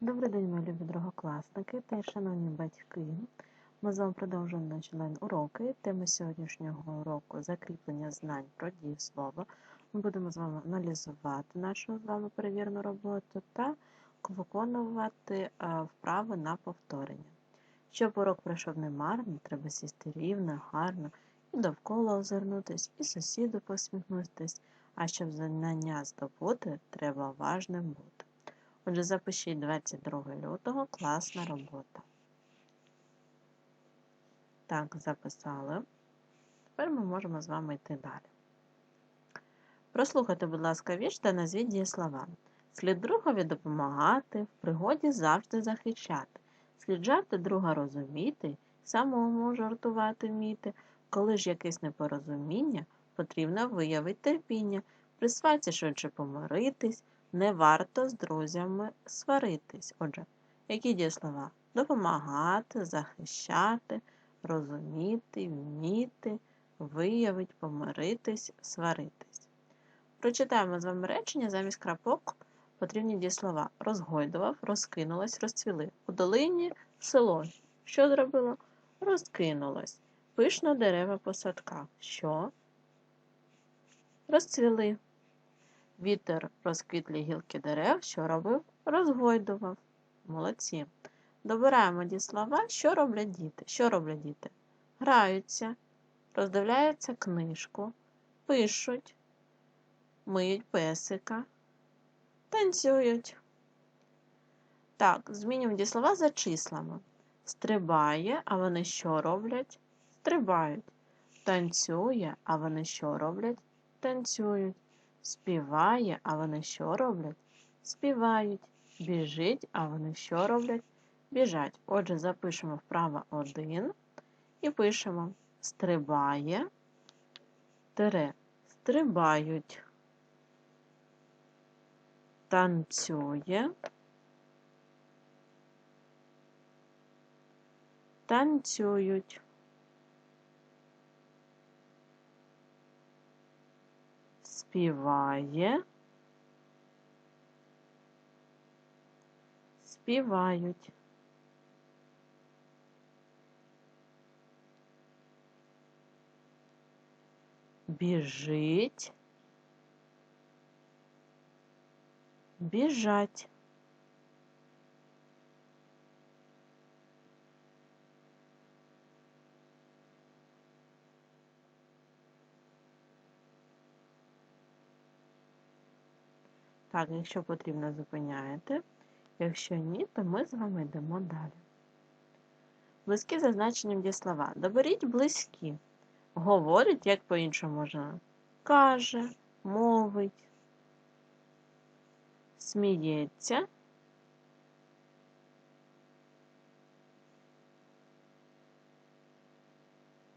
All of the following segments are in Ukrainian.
Добрий день, мої любі другокласники та шановні батьки. Ми з вами продовжуємо наші онлайн-уроки. Тема сьогоднішнього уроку закріплення знань про дієслово. Ми будемо з вами аналізувати нашу з вами перевірну роботу та виконувати е, вправи на повторення. Щоб урок пройшов не марно, треба сісти рівно, гарно, і довкола озирнутись, і сусіду посміхнутись, а щоб знання здобути, треба уважним бути. Отже, запишіть 22 лютого класна робота. Так, записали. Тепер ми можемо з вами йти далі. Прослухайте, будь ласка, вірш та назвіть дієслова. Слід другові допомагати, в пригоді завжди захищати. Слід жарти друга розуміти, самому жартувати вміти. Коли ж якесь непорозуміння, потрібно виявити терпіння, при сваці швидше помиритись, не варто з друзями сваритись. Отже, які дієслова? Допомагати, захищати, розуміти, вміти, виявити, помиритись, сваритись. Прочитаємо з вами речення замість крапок потрібні дієслова. Розгойдував, розкинулась, розцвіли. У долині село. Що зробило? Розкинулось. Пишно дерева по садках. Що? Розцвіли. Вітер розквітлі гілки дерев, що робив? Розгойдував. Молодці. Добираємо дієслова, що роблять діти. Що роблять діти? Граються, роздивляються книжку, пишуть, миють песика, танцюють. Так, змінюємо дієслова за числами. Стрибає, а вони що роблять? Стрибають. Танцює, а вони що роблять? Танцюють. Співає, а вони що роблять? Співають. Біжить, а вони що роблять? Біжать. Отже, запишемо вправо 1 і пишемо стрибає, тире, стрибають, танцює, танцюють. співає, співають. Біжить, біжать. Так, якщо потрібно, зупиняєте. Якщо ні, то ми з вами йдемо далі. Близькі за значенням дієслова. Доберіть близькі. Говорить, як по-іншому можна. Каже, мовить, сміється.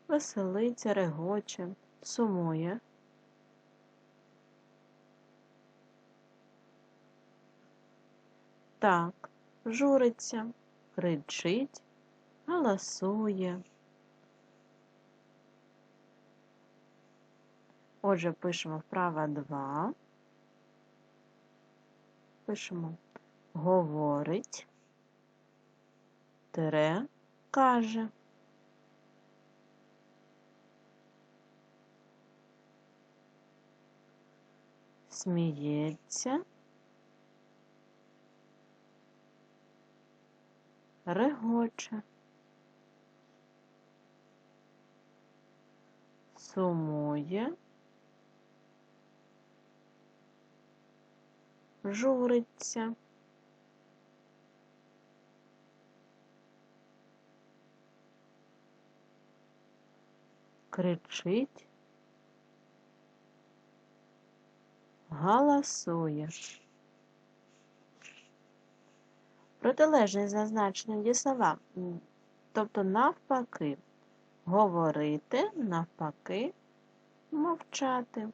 Веселиться, регоче, сумує. Так, журиться, кричить, галасує. Отже, пишемо вправо 2. Пишемо говорить, тире, каже. Сміється. Регоче, сумує, журиться. Кричить, галасує. Протилежний зазначення дієслова, тобто навпаки, говорити, навпаки, мовчати,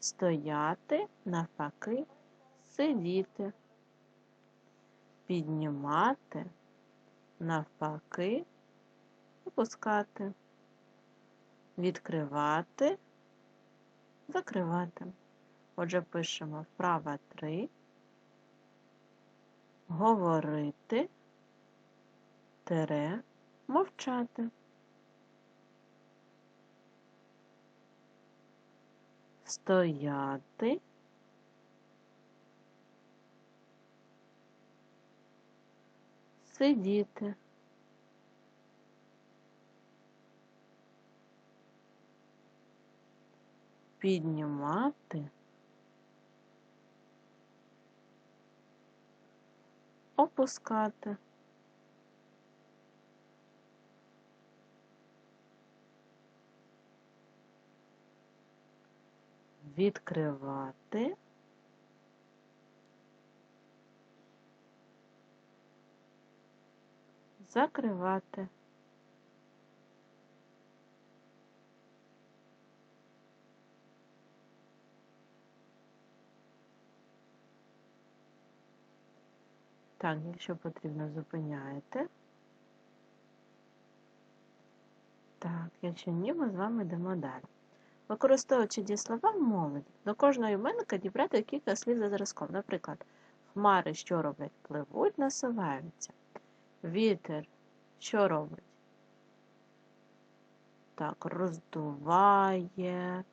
стояти, навпаки, сидіти, піднімати, навпаки, опускати, відкривати, закривати. Отже, пишемо вправа 3. Говорити, тере, мовчати. Стояти, сидіти. Піднімати, опускати. Відкривати, закривати. Так, якщо потрібно, зупиняєте. Так, якщо ні, ми з вами йдемо далі. Використовуючи дієслова молоді, до кожного іменника дібрати кілька слів за зразком. Наприклад, хмари, що роблять, пливуть, насуваються. Вітер, що робить? Так, роздуває,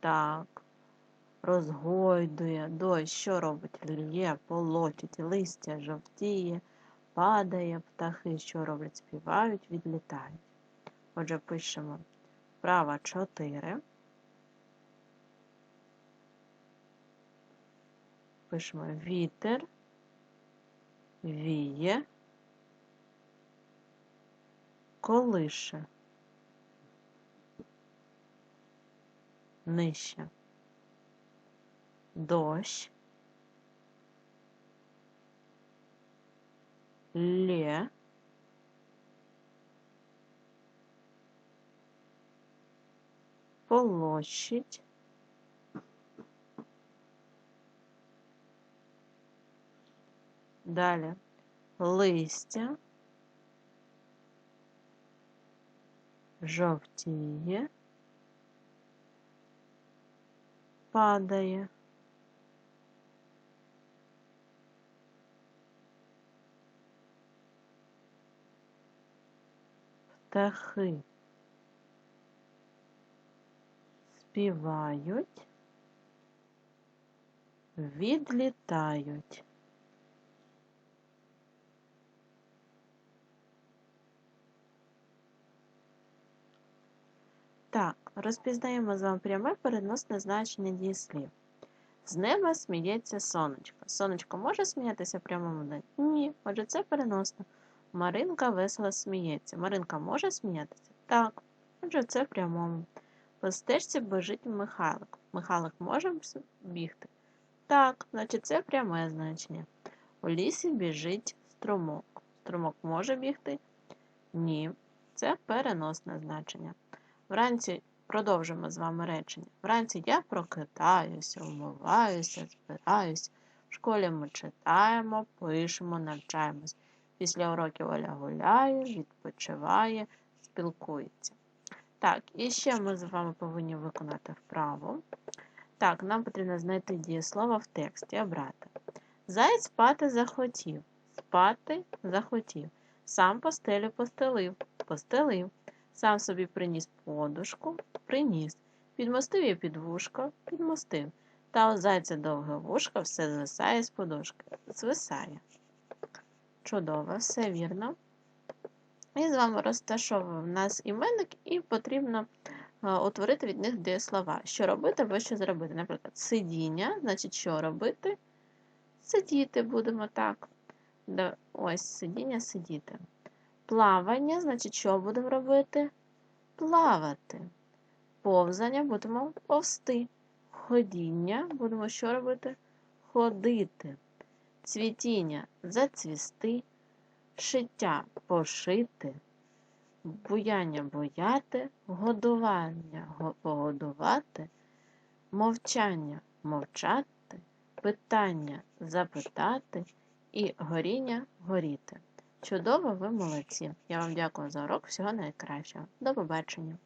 так, розгойдує, дощ, що робить? Лє, полочить, листя жовтіє, падає, птахи, що роблять, співають, відлітають. Отже, пишемо права 4. Пишемо вітер, віє, колише, нижче, дощ, лє, полощить, далі листя, жовтіє, падає. Птахи співають, відлітають. Так, розпізнаємо з вами пряме переносне значення дієслів. З неба сміється сонечко. Сонечко може сміятися в прямому день? Ні, отже, це переносно. Маринка весело сміється. Маринка може сміятися? Так, отже, це в прямому. По стежці бежить Михайлик. Михайлик може бігти? Так, значить це пряме значення. У лісі біжить струмок. Струмок може бігти? Ні. Це переносне значення. Вранці продовжимо з вами речення. Вранці я прокидаюся, вмиваюся, збираюся. В школі ми читаємо, пишемо, навчаємось. Після уроків Оля гуляє, відпочиває, спілкується. Так, і ще ми з вами повинні виконати вправу. Так, нам потрібно знайти дієслово в тексті, обрати. Заєць спати захотів. Спати захотів. Сам постелю постелив, постелив. Сам собі приніс подушку, приніс. Підмостив її під вушко, підмостив. Та у зайця довге вушко все звисає з подушки. Звисає. Чудово, все вірно. І з вами розташовуємо нас іменник, і потрібно утворити від них дієслова. Що робити або що зробити. Наприклад, сидіння, значить, що робити? Сидіти будемо так. Ось сидіння, сидіти. Плавання, значить, що будемо робити? Плавати. Повзання будемо повсти. Ходіння будемо що робити? Ходити. Цвітіння зацвісти, шиття пошити, буяння бояти, годування погодувати, мовчання мовчати, питання запитати і горіння горіти. Чудово, ви молодці! Я вам дякую за урок. Всього найкращого. До побачення!